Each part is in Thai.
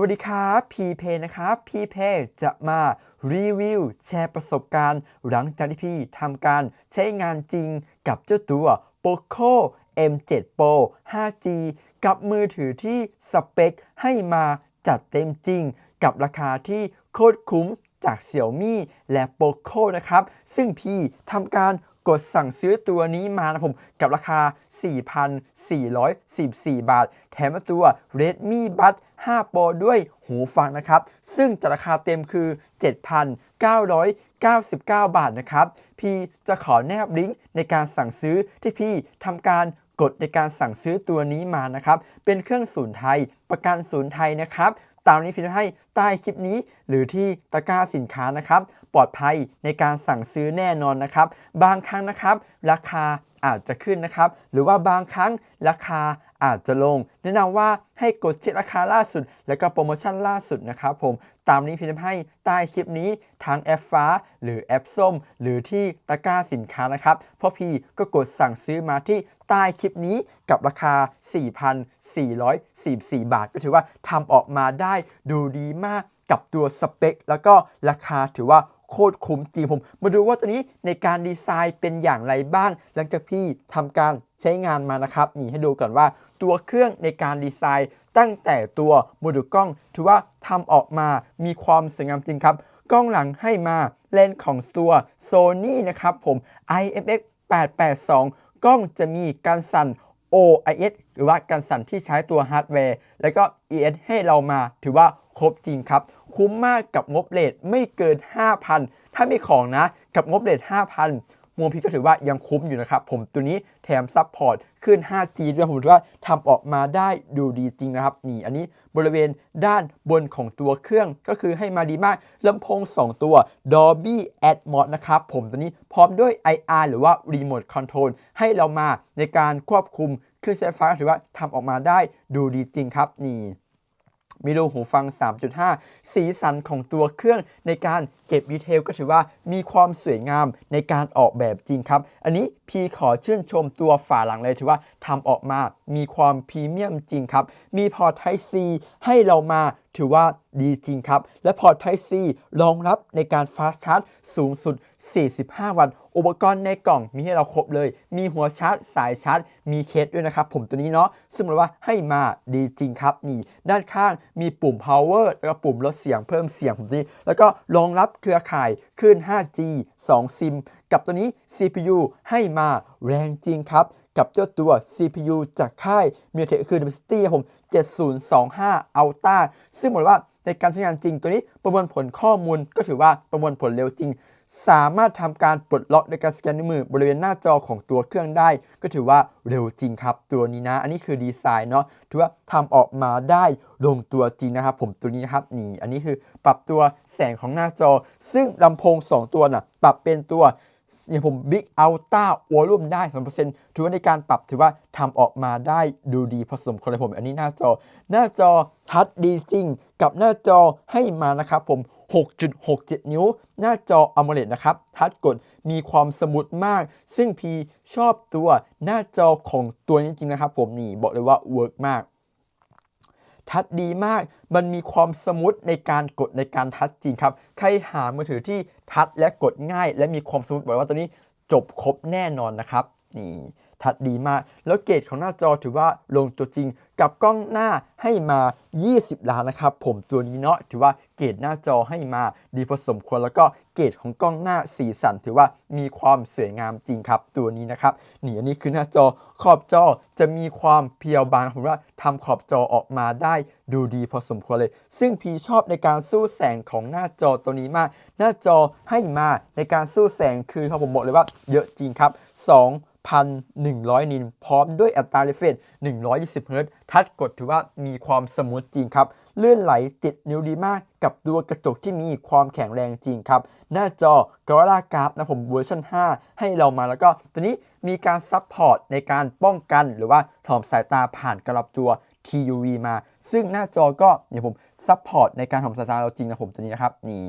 วัสดีครับพีเพนะครับพีเพจะมารีวิวแชร์ประสบการณ์ หลังจากที่พี่ทำการใช้งานจริงกับเจ้าตัว Poco M7 Pro 5G กับมือถือที่สเปคให้มาจัดเต็มจริง กับราคาที่โคตรคุ้มจาก Xiaomi และ Poco นะครับ ซึ่งพี่ทำการ กดสั่งซื้อตัวนี้มานะผมกับราคา 4,414 บาท แถมตัว Redmi Buds 5 Pro ด้วยหูฟังนะครับ ซึ่งจะราคาเต็มคือ 7,999 บาทนะครับ พี่จะขอแนบลิงก์ในการสั่งซื้อที่พี่ทำการกดในการสั่งซื้อตัวนี้มานะครับ เป็นเครื่องศูนย์ไทย ประกันศูนย์ไทยนะครับ ตามนี้พี่ให้ใต้คลิปนี้หรือที่ตะกร้าสินค้านะครับ ปลอดภัยในการสั่งซื้อแน่นอนนะครับ บางครั้งนะครับ ราคาอาจจะขึ้นนะครับ หรือว่าบางครั้งราคาอาจจะลง แนะนำว่าให้กดเช็คราคาล่าสุด แล้วก็โปรโมชั่นล่าสุดนะครับผมตามนี้พี่ทำให้ใต้คลิปนี้ทางแอปฟ้า หรือแอปส้ม หรือที่ตะกร้าสินค้านะครับพราะพี่ก็กดสั่งซื้อมาที่ใต้คลิปนี้กับราคา 4,444 บาท ก็ถือว่าทำออกมาได้ดูดีมากกับตัวสเปค แล้วก็ราคาถือว่า โคตรคุ้มจริงผม มาดูว่าตัวนี้ในการดีไซน์เป็นอย่างไรบ้าง หลังจากพี่ทำการใช้งานมานะครับนี่ให้ดูก่อนว่าตัวเครื่องในการดีไซน์ตั้งแต่ตัวโมดูลกล้อง ถือว่าทำออกมามีความสวยงามจริงครับ กล้องหลังให้มาเลนส์ของตัว Sony นะครับผม IMX 882 กล้องจะมีการสั่น OIS หรือว่าการสั่นที่ใช้ตัวฮาร์ดแวร์ แล้วก็ ES ให้เรามาถือว่าครบจริงครับ คุ้มมากกับงบเลทไม่เกิน 5,000 ถ้ามีของนะ กับงบเลท5,000 มวลพีก็ถือว่ายังคุ้มอยู่นะครับ ผมตัวนี้แถมซับพอร์ตขึ้น 5G ด้วยผมถือว่าทำออกมาได้ดูดีจริงนะครับนี่อันนี้บริเวณด้านบนของตัวเครื่องก็คือให้มาดีมากลำโพง 2 ตัว Dolby Atmos นะครับ ผมตัวนี้พร้อมด้วย IR หรือว่า Remote Control ให้เรามาในการควบคุมเครื่องใช้ไฟฟ้าถือว่าทำออกมาได้ดูดีจริงครับนี่ มีรูหูฟัง 3.5 สีสันของตัวเครื่องในการเก็บดีเทลก็ถือว่ามีความสวยงามในการออกแบบจริงครับ อันนี้พีขอชื่นชมตัวฝาหลังเลยถือว่าทำออกมามีความพรีเมียมจริงครับ มีพอร์ต Type C ให้เรามา ถือว่าดีจริงครับ และพอร์ต Type C รองรับในการ Fast Charge สูงสุด 45 วัตต์อุปกรณ์ในกล่องมีให้เราครบเลย มีหัวชาร์จ สายชาร์จ มีเคสด้วยนะครับผมตัวนี้เนาะซึ่งมันว่าให้มาดีจริงครับนี่ ด้านข้างมีปุ่ม power แล้วก็ปุ่มลดเสียงเพิ่มเสียงผมนี้ แล้วก็รองรับเครือข่ายขึ้น 5G 2 ซิม กับตัวนี้ CPU ให้มาแรงจริงครับ กับเจ้าตัว CPU จากค่าย MediaTek คือ Dimensity ผม 7025 Ultra ซึ่งบอกว่าในการใช้งานจริงตัวนี้ประมวลผลข้อมูลก็ถือว่าประมวลผลเร็วจริง สามารถทำการปลดล็อกในการสแกนนิ้วมือบริเวณหน้าจอของตัวเครื่องได้ ก็ถือว่าเร็วจริงครับตัวนี้นะ อันนี้คือดีไซน์เนาะถือว่าทำออกมาได้ลงตัวจริงนะครับผมตัวนี้นะครับนี่ อันนี้คือปรับตัวแสงของหน้าจอ ซึ่งลำโพง 2 ตัวน่ะปรับเป็นตัว อย่างผม Big Ultra Volume ได้2%ถือว่าในการปรับถือว่าทำออกมาได้ดูดีพอสมควรเลยผม อันนี้หน้าจอ หน้าจอทัชดีจริง กับหน้าจอให้มานะครับผม 6.67 นิ้ว หน้าจอ AMOLED นะครับ ทัชกดมีความสมูทมาก ซึ่งพีชอบตัวหน้าจอของตัวนี้จริงนะครับผมนี่บอกเลยว่าเวิร์กมาก ทัชดีมาก มันมีความสมูทในการกดในการทัชจริงครับ ใครหามือถือที่ทัชและกดง่าย และมีความสมูทบอกว่าตัวนี้จบครบแน่นอนนะครับ นี่ทัดดีมาก แล้วเกรดของหน้าจอถือว่าลงตัวจริงกับกล้องหน้าให้มา 20 ล้านนะครับ ผมตัวนี้เนาะถือว่าเกรดหน้าจอให้มาดีพอสมควรแล้วก็เกรดของกล้องหน้าสีสัน ถือว่ามีความสวยงามจริงครับ ตัวนี้นะครับนี่อันนี้คือหน้าจอขอบจอจะมีความเพียวบางผมว่าทำขอบจอออกมาได้ดูดีพอสมควรเลย ซึ่งพีชอบในการสู้แสงของหน้าจอตัวนี้มาก หน้าจอให้มาในการสู้แสงคือเขาผมบอกเลยว่าเยอะจริงครับ2 100 นิน พร้อมด้วยอัตราเรฟเฟร120 เฮิรตซ์ทัชกดถือว่ามีความสมูทจริงครับเลื่อนไหลติดนิ้วดีมากกับตัวกระจกที่มีความแข็งแรงจริงครับ หน้าจอ Gorilla Glass นะผมเวอร์ชัน5 ให้เรามาแล้วก็ตัวนี้มีการซับพอร์ตในการป้องกันหรือว่าถอมสายตาผ่านกระลับตัว TUV มา ซึ่งหน้าจอก็เนี่ยผมซับพอร์ตในการถอมสายตาเราจริงนะผมตัวนี้นะครับนี่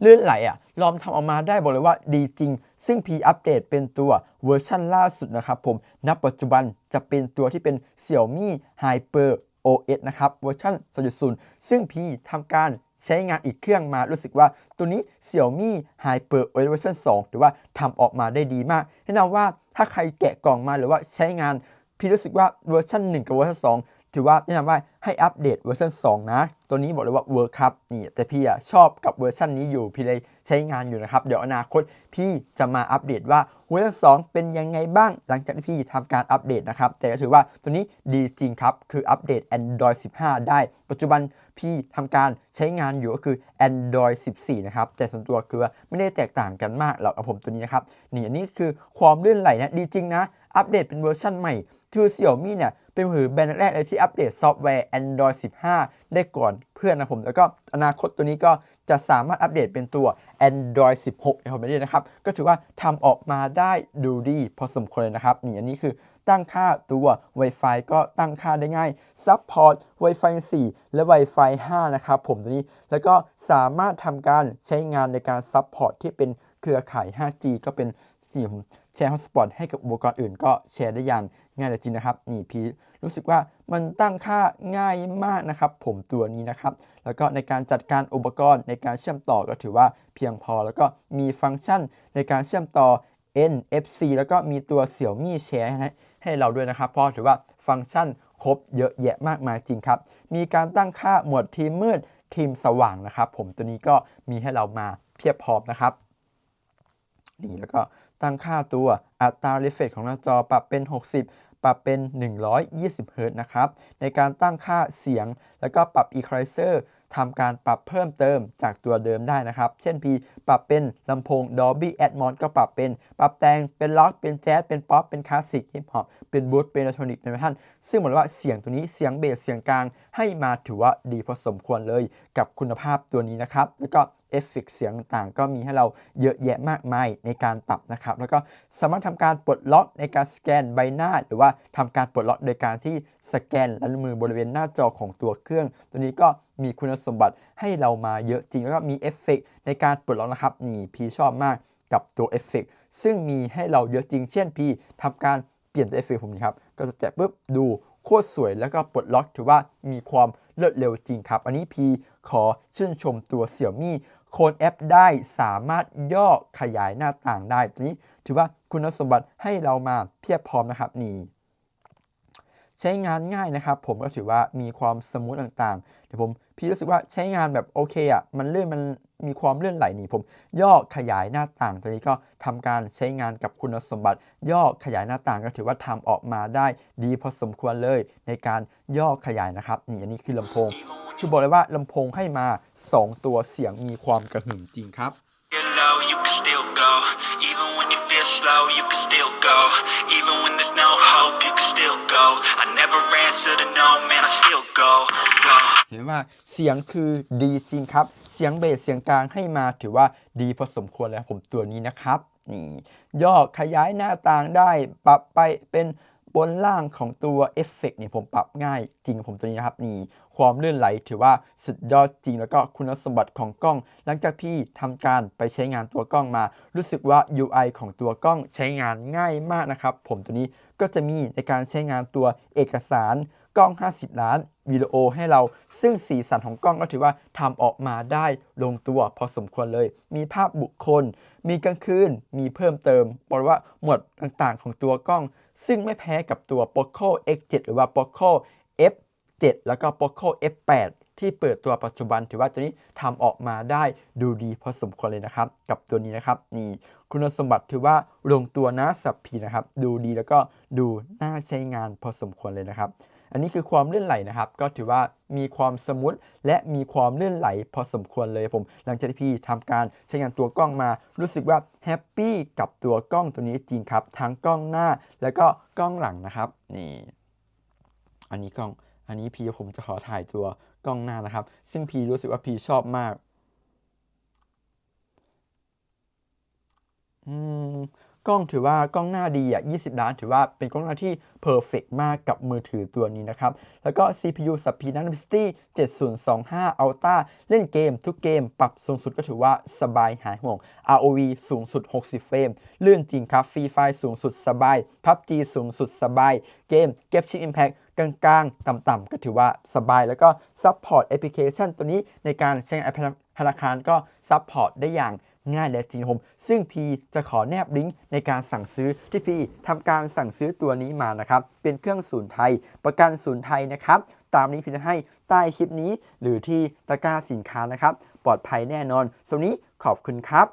เลื่อนไหลอะลองทำออกมาได้บอกเลยว่าดีจริง ซึ่ง P อัปเดตเป็นตัวเวอร์ชันล่าสุดนะครับผมณปัจจุบันจะเป็นตัวที่เป็น Xiaomi Hyper OS นะครับเวอร์ชัน2.0 ซึ่งพีทำการใช้งานอีกเครื่องมารู้สึกว่าตัวนี้ Xiaomi Hyper OS เวอร์ชัน2หรือว่าทำออกมาได้ดีมาก แนะนำว่าถ้าใครแกะกล่องมาหรือว่าใช้งาน พี่รู้สึกว่าเวอร์ชัน1 กับเวอร์ชัน2 ถือว่าแนะนำว่าให้อัปเดตเวอร์ชัน2 นะ ตัวนี้บอกเลยว่าเวิร์คครับนี่แต่พี่อะชอบกับเวอร์ชันนี้อยู่ พี่เลยใช้งานอยู่นะครับ เดี๋ยวอนาคตพี่จะมาอัปเดตว่าเวอร์ชัน2 เป็นยังไงบ้าง หลังจากที่พี่ทำการอัปเดตนะครับ แต่ก็ถือว่าตัวนี้ดีจริงครับ คืออัปเดต Android 15 ได้ ปัจจุบันพี่ทำการใช้งานอยู่ก็คือ Android 14 นะครับ แต่ส่วนตัวคือไม่ได้แตกต่างกันมากหรอกกับผมตัวนี้นะครับนี่อันนี้คือความเลื่อนไหลนะดีจริงนะอัปเดตเป็นเวอร์ชันใหม่คือ Xiaomi เนี่ย เป็นมือถือแบรนด์แรกเลยที่อัปเดตซอฟต์แวร์ Android 15 ได้ก่อนเพื่อนนะผม แล้วก็อนาคตตัวนี้ก็จะสามารถอัปเดตเป็นตัว Android 16นะครับไม่ได้นะครับ ก็ถือว่าทำออกมาได้ดูดีพอสมควรเลยนะครับ นี่อันนี้คือตั้งค่าตัว Wi-Fi ก็ตั้งค่าได้ง่าย Support Wi-Fi 4 และ Wi-Fi 5 นะครับผมตัวนี้ แล้วก็สามารถทำการใช้งานในการ Support ที่เป็นเครือข่าย 5G ก็เป็นสิ่งแชร์ฮอตสปอตให้กับอุปกรณ์อื่นก็แชร์ได้อย่าง ง่ายจริงนะครับ นี่พีรู้สึกว่ามันตั้งค่าง่ายมากนะครับ ผมตัวนี้นะครับ แล้วก็ในการจัดการอุปกรณ์ในการเชื่อมต่อก็ถือว่าเพียงพอ แล้วก็มีฟังก์ชันในการเชื่อมต่อ NFC แล้วก็มีตัว Xiaomi Share ให้ให้เราด้วยนะครับ เพราะถือว่าฟังก์ชันครบเยอะแยะมากมายจริงครับ มีการตั้งค่าหมวดทีมมืดทีมสว่างนะครับ ผมตัวนี้ก็มีให้เรามาเพียบพร้อมนะครับนี่แล้วก็ตั้งค่าตัวอัตรา refresh ของหน้าจอปรับเป็น 60 ปรับเป็น 120 Hz นะครับ ในการตั้งค่าเสียง แล้วก็ปรับ equalizer ทำการปรับเพิ่มเติมจากตัวเดิมได้นะครับ เช่น P ปรับเป็นลำโพง Dolby Atmos ก็ปรับเป็น ปรับแต่งเป็นล็อก เป็นแจ๊สเป็นป๊อป เป็นคลาสสิกฮิปฮอปเป็นบูทเป็นอิเล็กทรอนิกส์เป็นแพทเทิร์นซึ่งหมือนว่าเสียงตัวนี้เสียงเบสเสียงกลางให้มาถือว่าดีพอสมควรเลยกับคุณภาพตัวนี้นะครับ แล้วก็เอฟเฟกเสียงต่างก็มีให้เราเยอะแยะมากมายในการปรับนะครับ แล้วก็สามารถทำการปลดล็อกในการสแกนใบหน้า หรือว่าทำการปลดล็อกโดยการที่สแกนลายนิ้วมือบริเวณหน้าจอของตัวเครื่อง ตัวนี้ก็ มีคุณสมบัติให้เรามาเยอะจริง แล้วก็มีเอฟเฟกต์ในการปลดล็อกนะครับนี่พีชอบมากกับตัวเอฟเฟกต์ซึ่งมีให้เราเยอะจริง เช่นพีทำการเปลี่ยนตัวเอฟเฟกต์ผมนะครับ ก็จะแตะปุ๊บดูโคตรสวยแล้วก็ปลดล็อกถือว่ามีความรวดเร็วจริงครับ อันนี้พีขอชื่นชมตัว Xiaomi โคนแอปได้สามารถย่อขยายหน้าต่างได้ตัวนี้ ถือว่าคุณสมบัติให้เรามาเพียบพร้อมนะครับนี่ ใช้งานง่ายนะครับ ผมก็ถือว่ามีความสมูทต่างๆเดี๋ยวผมพี่รู้สึกว่าใช้งานแบบโอเคอะมันเลื่อนมันมีความเลื่อนไหลนี่ผม ย่อขยายหน้าต่างตัวนี้ก็ทำการใช้งานกับคุณสมบัติ ย่อขยายหน้าต่างก็ถือว่าทำออกมาได้ดีพอสมควรเลย ในการย่อขยายนะครับนี่อันนี้คือลำโพง คือบอกเลยว่าลำโพงให้มา 2 ตัวเสียงมีความกระหึ่มจริงครับ Get low, you can still go. Even when you feel slow, you can still go. Even when there's no hope, you can still go. I never answer to no, man, I still go. Go. เห็นว่าเสียงคือดีจริงครับ เสียงเบสเสียงกลางให้มาถือว่าดีพอสมควรแล้วผมตัวนี้นะครับ นี่ ย่อขยายหน้าต่างได้ปรับไปเป็น บนล่างของตัวเอฟเฟกต์เนี่ยผมปรับง่ายจริงผมตัวนี้นะครับนี่ความลื่นไหลถือว่าสุดยอดจริงแล้วก็คุณสมบัติของกล้อง หลังจากที่ทำการไปใช้งานตัวกล้องมา รู้สึกว่า UI ของตัวกล้องใช้งานง่ายมากนะครับ ผมตัวนี้ก็จะมีในการใช้งานตัวเอกสาร กล้อง 50 ล้านวิดีโอให้เรา ซึ่งสีสันของกล้องก็ถือว่าทำออกมาได้ลงตัวพอสมควรเลย มีภาพบุคคล มีกลางคืน มีเพิ่มเติมบอกว่าหมวดต่างๆของตัวกล้อง ซึ่งไม่แพ้กับตัว Poco X7 หรือว่า Poco F7 แล้วก็ Poco F8 ที่เปิดตัวปัจจุบันถือว่าตัวนี้ทำออกมาได้ดูดีพอสมควรเลยนะครับ กับตัวนี้นะครับนี่คุณสมบัติถือว่าลงตัวนะสับพีนะครับ ดูดีแล้วก็ดูน่าใช้งานพอสมควรเลยนะครับ อันนี้คือความเลื่อนไหลนะครับ ก็ถือว่ามีความสมูทและมีความเลื่อนไหลพอสมควรเลยผม หลังจากที่พี่ทำการใช้งานตัวกล้องมา รู้สึกว่าแฮปปี้กับตัวกล้องตัวนี้จริงครับ ทั้งกล้องหน้าแล้วก็กล้องหลังนะครับ นี่ อันนี้กล้อง อันนี้พี่ผมจะขอถ่ายตัวกล้องหน้านะครับ ซึ่งพี่รู้สึกว่าพี่ชอบมาก อืม กล้องถือว่ากล้องหน้าดีอะ 20 ล้าน ถือว่าเป็นกล้องหน้าที่เพอร์เฟกมากกับมือถือตัวนี้นะครับ แล้วก็ CPU สับพีนันพิสตี้7025 Ultra เล่นเกมทุกเกมปรับสูงสุดก็ถือว่าสบายหายห่วง ROV สูงสุด 60 เฟรมเลื่อนจริงครับฟรีไฟสูงสุดสบาย PUBG สูงสุดสบาย เกม Get Chip Impact กลางๆ ต่ำๆ ก็ถือว่าสบาย แล้วก็ซัพพอร์ตแอปพลิเคชันตัวนี้ในการใช้งานแอปธนาคารก็ซัพพอร์ตได้อย่าง ง่ายและจริงผมซึ่งพีจะขอแนบลิงก์ในการสั่งซื้อที่พีทำการสั่งซื้อตัวนี้มานะครับเป็นเครื่องศูนย์ไทย ประกันศูนย์ไทยนะครับตามนี้พีจะให้ใต้คลิปนี้ หรือที่ตะกร้าสินค้านะครับ ปลอดภัยแน่นอนสำหรับนี้ขอบคุณครับ